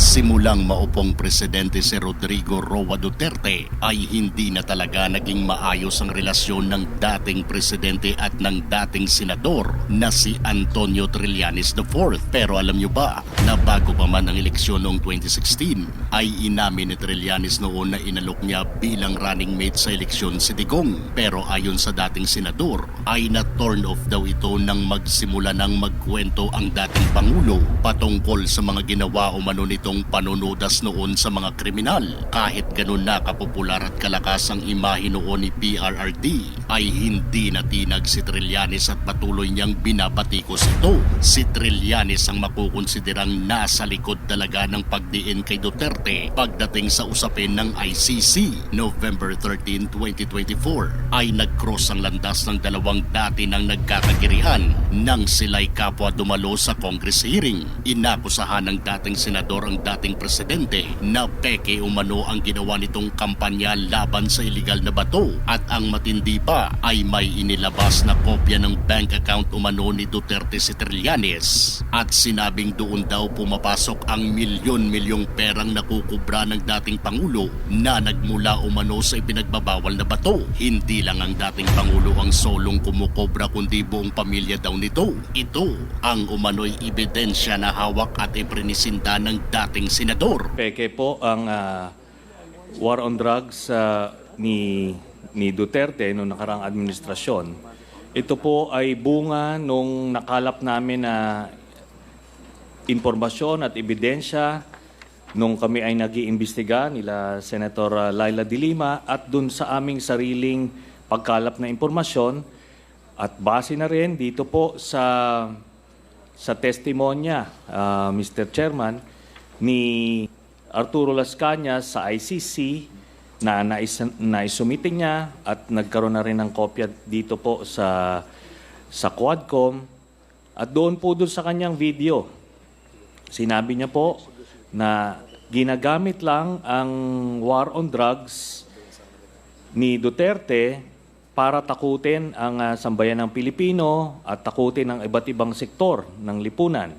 Simulang maupong presidente si Rodrigo Roa Duterte ay hindi na talaga naging maayos ang relasyon ng dating presidente at ng dating senador na si Antonio Trillanes IV. Pero alam niyo ba na bago pa man ang eleksyon noong 2016 ay inamin ni Trillanes noon na inalok niya bilang running mate sa eleksyon si Digong. Pero ayon sa dating senador ay na-turn off daw ito nang magsimula ng magkwento ang dating Pangulo patungkol sa mga ginawa umano nitong panunudas noon sa mga kriminal. Kahit ganun na kapopular at kalakas ang imahe noon ni PRRD ay hindi natinag si Trillanes at patuloy niyang binabatikos ito. Si Trillanes ang makukonsiderang nasa likod talaga ng pagdiin kay Duterte pagdating sa usapin ng ICC. November 13, 2024 ay nag-cross ang landas ng dalawang dati ng nagkakagirihan nang sila'y kapwa dumalo sa Congress hearing. Inakusahan ng dating senador ang dating presidente na peke umano ang ginawa nitong kampanya laban sa illegal na bato at ang matindi pa ay may inilabas na kopya ng bank account umano ni Duterte si Trillanes at sinabing doon daw pumapasok ang milyon-milyong perang nakukubra ng dating Pangulo na nagmula umano sa ipinagbabawal na bato. Hindi lang ang dating Pangulo ang solong kumukobra kundi buong pamilya daw nito. Ito ang umano'y ebidensya na hawak at iprinisinta ng dating senador. Peke po ang ah, war on drugs ah, ni ni Duterte noong nakarang administrasyon. Ito po ay bunga nung nakalap namin na impormasyon at ebidensya nung kami ay nag-iimbestiga nila Senator ah, Laila De Lima at dun sa aming sariling pagkalap na impormasyon at base na rin dito po sa sa testimonya, ah, Mr. Chairman, ni Arturo Las Cañas sa ICC na nais, naisumite niya at nagkaroon na rin ng kopya dito po sa sa Quadcom. At doon po doon sa kanyang video sinabi niya po na ginagamit lang ang war on drugs ni Duterte para takutin ang ah, sambayan ng Pilipino at takutin ang iba't ibang sektor ng lipunan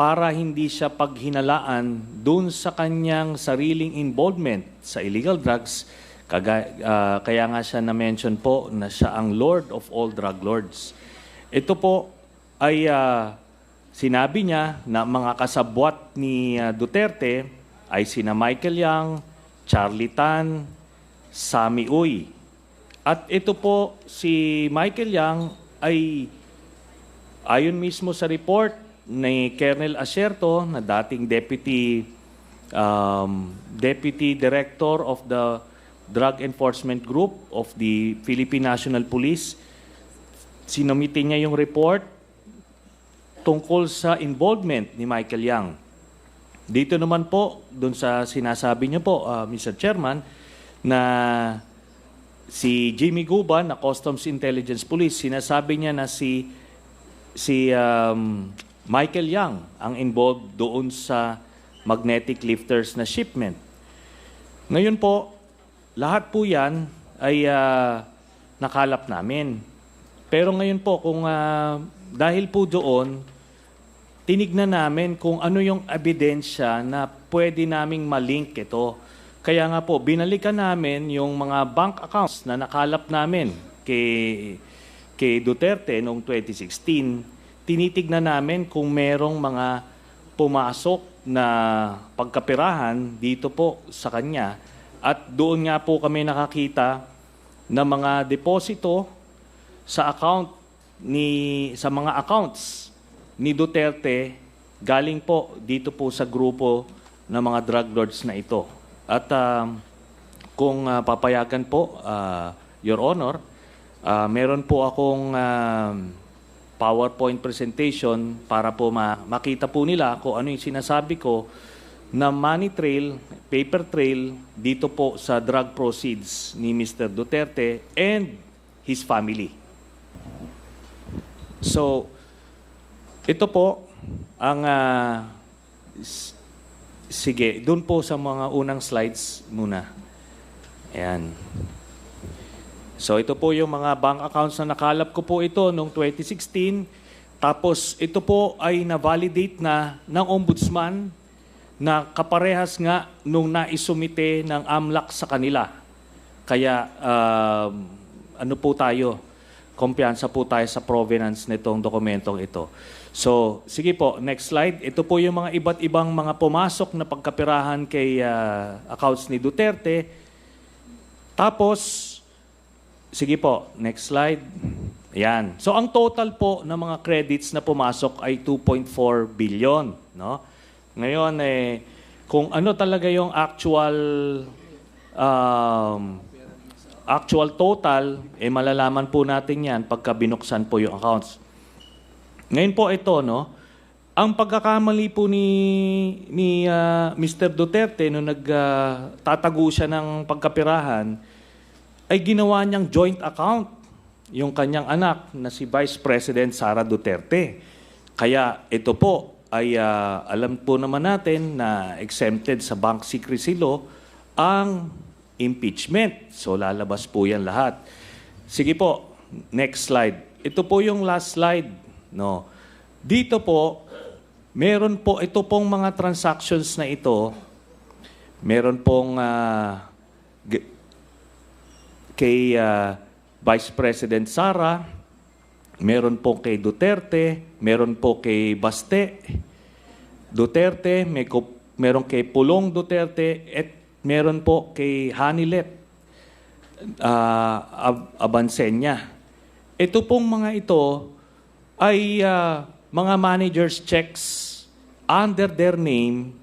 para hindi siya paghinalaan dun sa kanyang sariling involvement sa illegal drugs. Kaga, ah, kaya nga siya na-mention po na siya ang Lord of all drug lords. Ito po ay ah, sinabi niya na mga kasabwat ni ah, Duterte ay sina Michael Yang, Charlie Tan, Sami Uy. At ito po si Michael Yang ay ayon mismo sa report ni Colonel Acerto na dating deputy um, deputy director of the Drug Enforcement Group of the Philippine National Police sinumite niya yung report tungkol sa involvement ni Michael Yang. Dito naman po, doon sa sinasabi niyo po, uh, Mr. Chairman, na si Jimmy Guban na Customs Intelligence Police, sinasabi niya na si si um, Michael Yang ang involved doon sa magnetic lifters na shipment. Ngayon po, lahat po yan ay ah, nakalap namin. Pero ngayon po, kung ah, dahil po doon, tinignan namin kung ano yung ebidensya na pwede naming malink ito. Kaya nga po, binalikan namin yung mga bank accounts na nakalap namin kay, kay Duterte noong 2016. Tinitignan namin kung merong mga pumasok na pagkapirahan dito po sa kanya. At doon nga po kami nakakita ng mga deposito sa account ni sa mga accounts ni Duterte galing po dito po sa grupo ng mga drug lords na ito. At um, kung ah, papayagan po, ah, Your Honor, ah, meron po akong um, PowerPoint presentation para po ma- makita po nila kung ano yung sinasabi ko na money trail, paper trail dito po sa drug proceeds ni Mr. Duterte and his family. So, ito po ang s- Sige, doon po sa mga unang slides muna. Ayan. So ito po yung mga bank accounts na nakalap ko po ito noong 2016. Tapos ito po ay na-validate na ng ombudsman na kaparehas nga nung naisumite ng AMLAC sa kanila. Kaya um, ano po tayo, kumpiyansa po tayo sa provenance nitong dokumentong ito. So, sige po, next slide. Ito po yung mga iba't ibang mga pumasok na pagkapirahan kay ah, accounts ni Duterte. Tapos, Sige po, next slide. Yan. So ang total po ng mga credits na pumasok ay 2.4 billion, no? Ngayon eh kung ano talaga yung actual um, actual total, eh malalaman po natin 'yan pagka binuksan po yung accounts. Ngayon po ito, no? Ang pagkakamali po ni ni ah, Mr. Duterte nung nagtatago siya ng pagkapirahan ay ginawa niyang joint account yung kanyang anak na si Vice President Sara Duterte. Kaya ito po ay ah, alam po naman natin na exempted sa bank secrecy law ang impeachment. So lalabas po yan lahat. Sige po, next slide. Ito po yung last slide. No. Dito po, meron po ito pong mga transactions na ito. Meron pong g- kay ah, Vice President Sara, meron po kay Duterte, meron po kay Baste Duterte, may ko, meron kay Pulong Duterte, at meron po kay Hanilet uh, Ab- Abansenya. Ito pong mga ito ay ah, mga managers checks under their name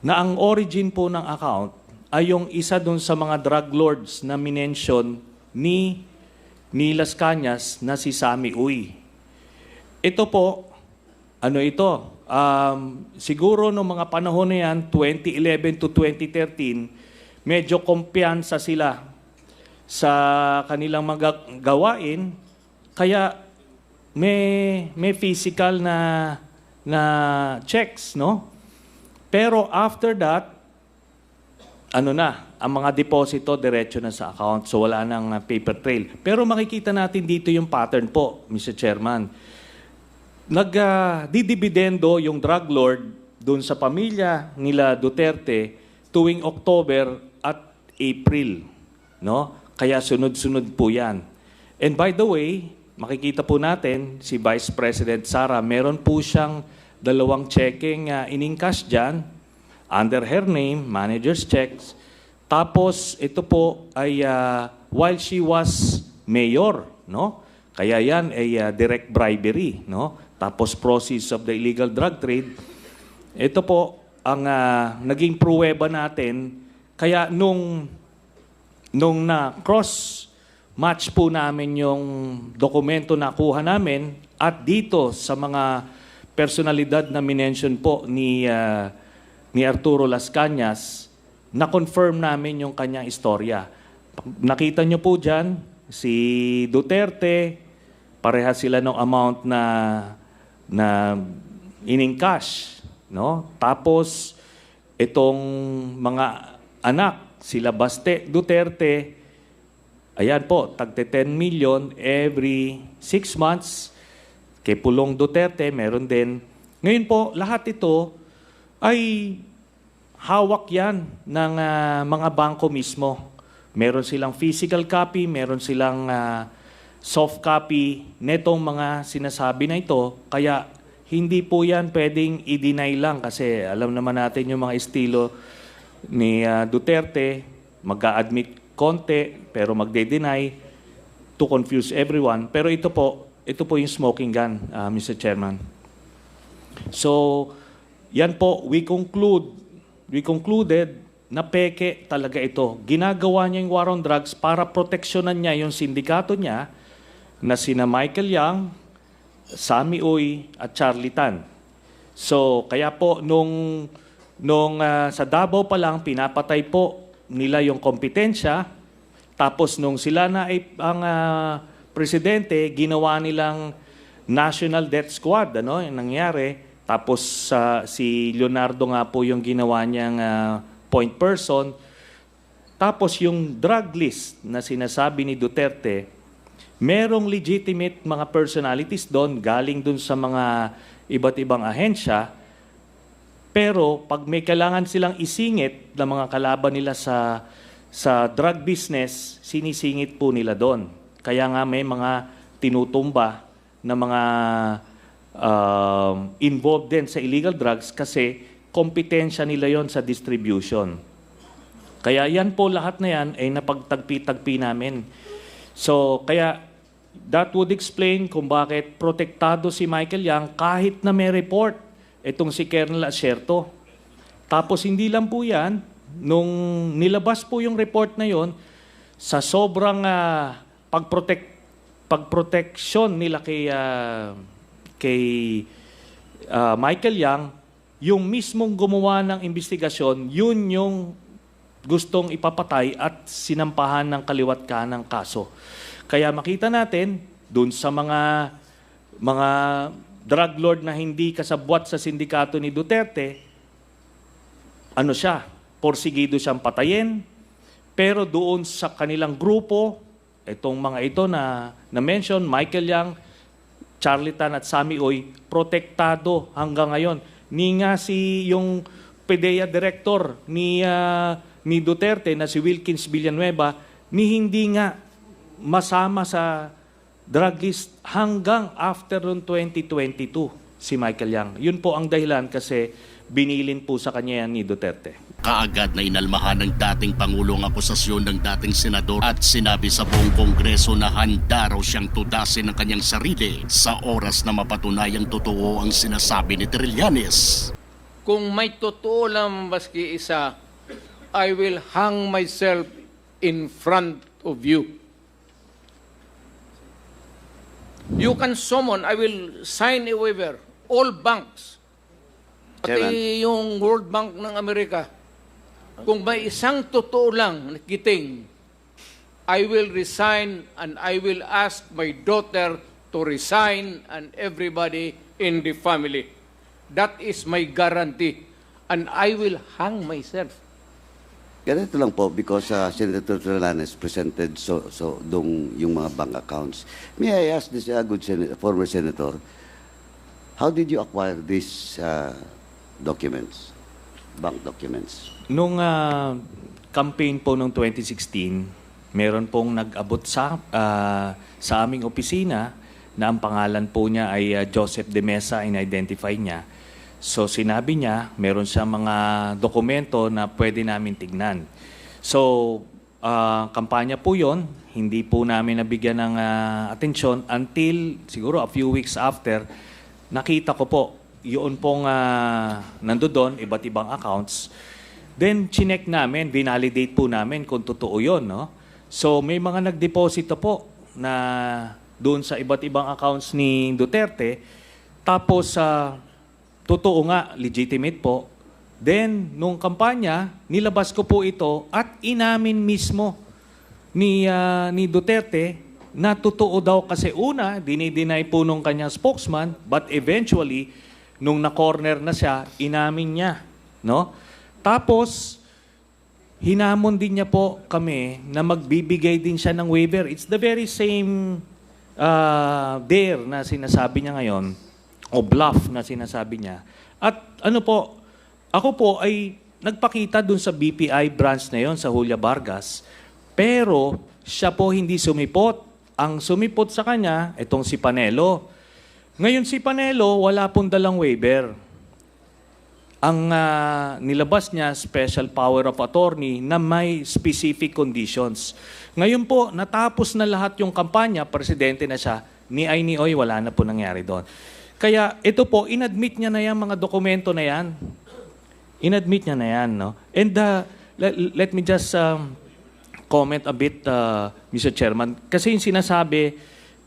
na ang origin po ng account ay yung isa dun sa mga drug lords na minention ni ni Las na si Sami Uy. Ito po, ano ito? Um, siguro noong mga panahon na yan, 2011 to 2013, medyo kumpiyansa sila sa kanilang mga kaya may, may physical na, na checks, no? Pero after that, ano na, ang mga deposito diretso na sa account. So wala nang uh, paper trail. Pero makikita natin dito yung pattern po, Mr. Chairman. Nag-didibidendo yung drug lord doon sa pamilya nila Duterte tuwing October at April. No? Kaya sunod-sunod po yan. And by the way, makikita po natin si Vice President Sara, meron po siyang dalawang checking uh, in-encash dyan under her name, manager's checks. Tapos ito po ay ah, while she was mayor, no? Kaya yan ay ah, direct bribery, no? Tapos proceeds of the illegal drug trade. Ito po ang ah, naging pruweba natin. Kaya nung nung na cross match po namin yung dokumento na kuha namin at dito sa mga personalidad na minention po ni ah, ni Arturo Las Cañas, na-confirm namin yung kanyang istorya. Nakita nyo po dyan, si Duterte, pareha sila ng amount na na in cash, no? Tapos itong mga anak, sila Baste Duterte, ayan po, tagte 10 million every 6 months. Kay Pulong Duterte, meron din. Ngayon po, lahat ito ay hawak yan ng ah, mga bangko mismo. Meron silang physical copy, meron silang ah, soft copy netong mga sinasabi na ito. Kaya hindi po yan pwedeng i-deny lang kasi alam naman natin yung mga estilo ni ah, Duterte, mag-a-admit konti pero magde-deny to confuse everyone. Pero ito po, ito po yung smoking gun, ah, Mr. Chairman. So, yan po, we conclude, we concluded na peke talaga ito. Ginagawa niya yung war on drugs para proteksyonan niya yung sindikato niya na sina Michael Yang, Sami Uy, at Charlie Tan. So, kaya po nung nung ah, sa Davao pa lang pinapatay po nila yung kompetensya tapos nung sila na ay ang ah, presidente, ginawa nilang National Death Squad, ano, yung nangyari. Tapos sa si Leonardo nga po yung ginawa niyang ah, point person. Tapos yung drug list na sinasabi ni Duterte, merong legitimate mga personalities doon, galing doon sa mga iba't ibang ahensya, pero pag may kailangan silang isingit ng mga kalaban nila sa sa drug business, sinisingit po nila doon. Kaya nga may mga tinutumba na mga um, involved din sa illegal drugs kasi kompetensya nila yon sa distribution. Kaya yan po lahat na yan ay napagtagpi-tagpi namin. So, kaya that would explain kung bakit protektado si Michael Yang kahit na may report itong si Colonel Acerto. Tapos hindi lang po yan, nung nilabas po yung report na yon, sa sobrang ah, pagprotect pagproteksyon nila kay ah, kay ah, Michael Yang, yung mismong gumawa ng investigasyon, yun yung gustong ipapatay at sinampahan ng kaliwat ka ng kaso. Kaya makita natin dun sa mga mga drug lord na hindi kasabwat sa sindikato ni Duterte, ano siya, porsigido siyang patayin, pero doon sa kanilang grupo, itong mga ito na na-mention, Michael Yang, Charlie Tan at Sammy Oy, protektado hanggang ngayon. Ni nga si yung PDEA director ni ah, ni Duterte na si Wilkins Villanueva ni hindi nga masama sa drug list hanggang after noong 2022 si Michael Yang. Yun po ang dahilan kasi binilin po sa kanya yan ni Duterte. Kaagad na inalmahan ng dating Pangulo ang akusasyon ng dating senador at sinabi sa buong Kongreso na handa raw siyang tudasin ng kanyang sarili sa oras na mapatunayang totoo ang sinasabi ni Trillanes. Kung may totoo lang maski isa, I will hang myself in front of you. You can summon, I will sign a waiver, all banks, pati yung World Bank ng Amerika. Kung may isang totoo lang na kiting, I will resign and I will ask my daughter to resign and everybody in the family. That is my guarantee. And I will hang myself. Ganito lang po because uh, Senator Trillanes presented so so dong yung mga bank accounts. May I ask this uh, good sen- former senator, how did you acquire these uh, documents, bank documents? Nung ah, campaign po noong 2016, meron pong nag-abot sa, ah, sa aming opisina na ang pangalan po niya ay ah, Joseph De Mesa, in-identify niya. So sinabi niya, meron siya mga dokumento na pwede namin tignan. So, ah, kampanya po yon hindi po namin nabigyan ng ah, atensyon until siguro a few weeks after, nakita ko po, yun pong uh, nandoon, iba't ibang accounts. Then, chinek namin, vinalidate po namin kung totoo yun. No? So, may mga nagdeposito po na doon sa iba't ibang accounts ni Duterte. Tapos, sa totoo nga, legitimate po. Then, nung kampanya, nilabas ko po ito at inamin mismo ni, ah, ni Duterte na totoo daw kasi una, dinideny po nung kanyang spokesman, but eventually, nung na-corner na siya, inamin niya. No? Tapos, hinamon din niya po kami na magbibigay din siya ng waiver. It's the very same uh, dare na sinasabi niya ngayon, o bluff na sinasabi niya. At ano po, ako po ay nagpakita dun sa BPI branch na yon sa Julia Vargas, pero siya po hindi sumipot. Ang sumipot sa kanya, itong si Panelo. Ngayon si Panelo, wala pong dalang waiver. Ang ah, nilabas niya, special power of attorney na may specific conditions. Ngayon po, natapos na lahat yung kampanya, presidente na siya, ni ay oy, wala na po nangyari doon. Kaya ito po, inadmit niya na yan, mga dokumento na yan. Inadmit niya na yan, no? And uh, let, let me just um, comment a bit, uh, Mr. Chairman. Kasi yung sinasabi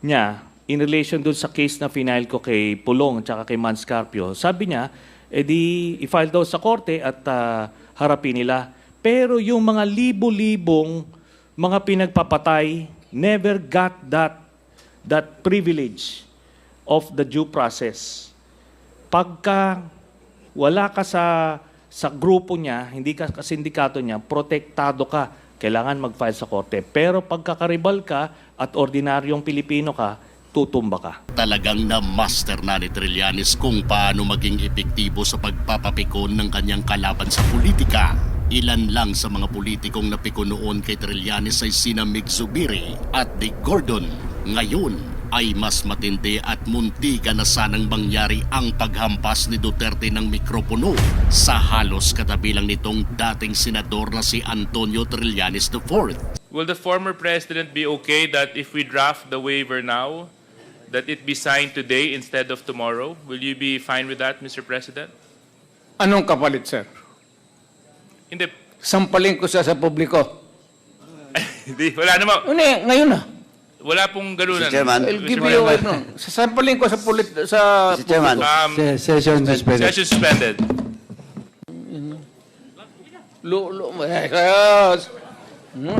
niya, in relation dun sa case na final ko kay Pulong at kay Manscarpio, sabi niya, edi i-file daw sa korte at uh, harapin nila. Pero yung mga libo-libong mga pinagpapatay never got that that privilege of the due process. pagka wala ka sa sa grupo niya, hindi ka sa sindikato niya, protektado ka. Kailangan mag-file sa korte. Pero pagkakaribal ka at ordinaryong Pilipino ka, tutumba ka. Talagang na-master na ni Trillanes kung paano maging epektibo sa pagpapapikon ng kanyang kalaban sa politika. Ilan lang sa mga politikong napiko noon kay Trillanes ay sina Mig Zubiri at Dick Gordon. Ngayon ay mas matindi at muntika na sanang mangyari ang paghampas ni Duterte ng mikropono sa halos katabilang nitong dating senador na si Antonio Trillanes IV. Will the former president be okay that if we draft the waiver now, that it be signed today instead of tomorrow? Will you be fine with that, Mr. President? Anong kapalit, sir? Hindi. Sampaling ko siya sa publiko. Hindi. Wala naman. Ano eh, ngayon na. Wala pong ganunan. Mr. Chairman. I'll give you, ano, sasampalin ko sa pulit, sa... Mr. Chairman. Um, Se- Session suspended. session suspended. Lo, lo, yes. Hmm.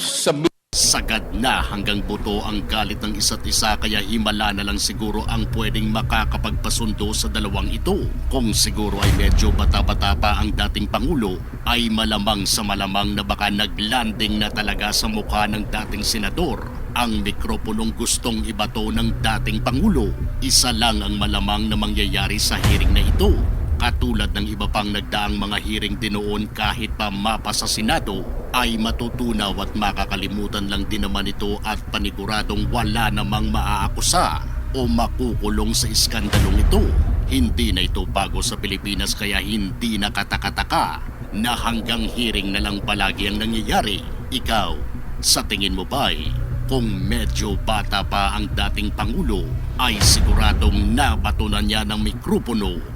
Sabi, Sagad na hanggang buto ang galit ng isa't isa kaya himala na lang siguro ang pwedeng makakapagpasundo sa dalawang ito. Kung siguro ay medyo bata-bata pa ang dating Pangulo, ay malamang sa malamang na baka naglanding na talaga sa mukha ng dating senador ang mikroponong gustong ibato ng dating Pangulo. Isa lang ang malamang na mangyayari sa hearing na ito. Katulad ng iba pang nagdaang mga hearing din noon kahit pa mapa sa Senado, ay matutunaw at makakalimutan lang din naman ito at paniguradong wala namang maaakusa o makukulong sa iskandalong ito. Hindi na ito bago sa Pilipinas kaya hindi nakatakataka na hanggang hearing na lang palagi ang nangyayari. Ikaw, sa tingin mo ba'y kung medyo bata pa ang dating Pangulo ay siguradong nabatunan niya ng mikropono